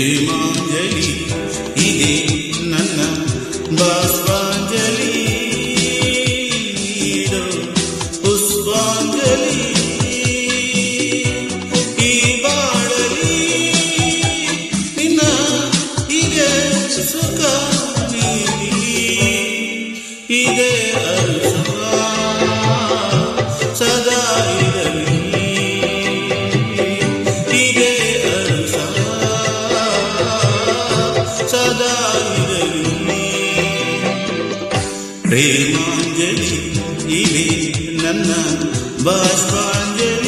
ಪ್ರೇಮಾಂಜಲಿ ಇದೆ ನನ್ನ ಬಾಷ್ಪಾಂಜಲಿ. ನೀಡು ಪುಷ್ಪಾಂಜಲಿ ಈ ಬಾಳಲಿ. ನಿನ್ನ ಇದೆ ಸುಖ ಇದೆ ಅರ್ಥ. ಪ್ರೇಮಾಂಜಲಿ ಇವೆ ನನ್ನ ಬಾಷ್ಪಾಂಜಲಿ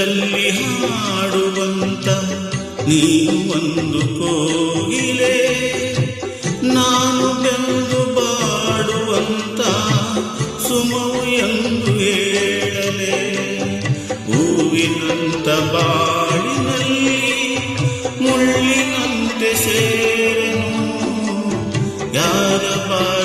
ಚೈತ್ರದಲ್ಲಿ ಹಾಡುವಂತ ನೀನು ಒಂದು ಕೋಗಿಲೆ. ನಾನು ಬೆಂದು ಬಾಡುವಂತ ಸುಮವು ಎಂದು ಹೇಳಲೆ. ಹೂವಿನಂತ ಬಾಳಿನಲ್ಲಿ ಮುಳ್ಳಿನಂತೆ ಸೇರನು. ಯಾರ ಭಾಗ್ಯವನ್ನು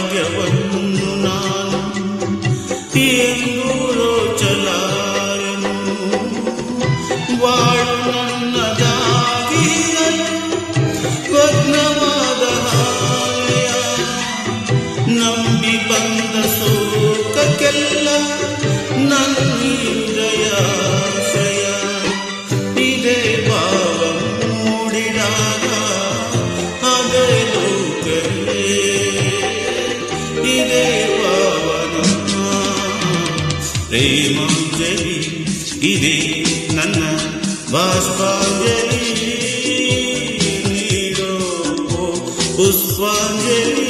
ప్రేమాంజలి ఇదే నన్న బాష్పాంజలి పుష్పాంజలి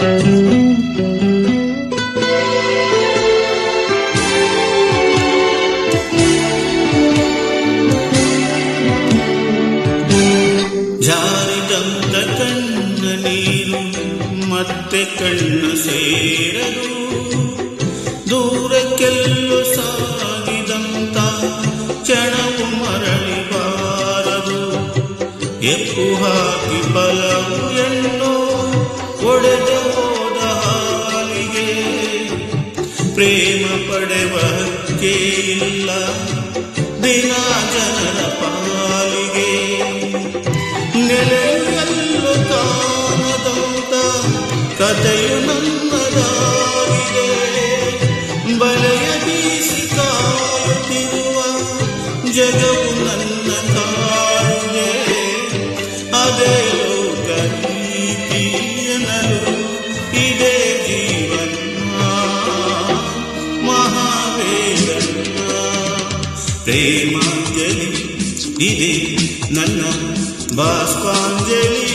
thank you ಜಾರಿದಂತ ಕಣ್ಣ ನೀರು ಮತ್ತೆ ಕಣ್ಣ ಸೇರದು. ದೂರಕ್ಕೆಲ್ಲೂ ಸಾಗಿದಂತ ಕ್ಷಣವು ಮರಳಿಬಾರದು ಎಪ್ಪು ಹಾಕಿ ಬಲವು ಎಣ್ಣು ಒಡೆದು ಹೋದ ಹಾಲಿಗೆ. ಪ್ರೇಮ ಪಡೆವ ಇಲ್ಲ. ದಿನ ಜನರ ಪಾಲಿಗೆ ಜಗವು ನನ್ನ ಕಾಡಿದೆ ಅದೇ ಲೋಕ ನೀತಿ ಎನ್ನಲು ಇದೇ ಜೀವನ ಮಹಾವೇದನ ಪ್ರೇಮಾಂಜಲಿ ಇದೆ ನನ್ನ ಬಾಷ್ಪಾಂಜಲಿ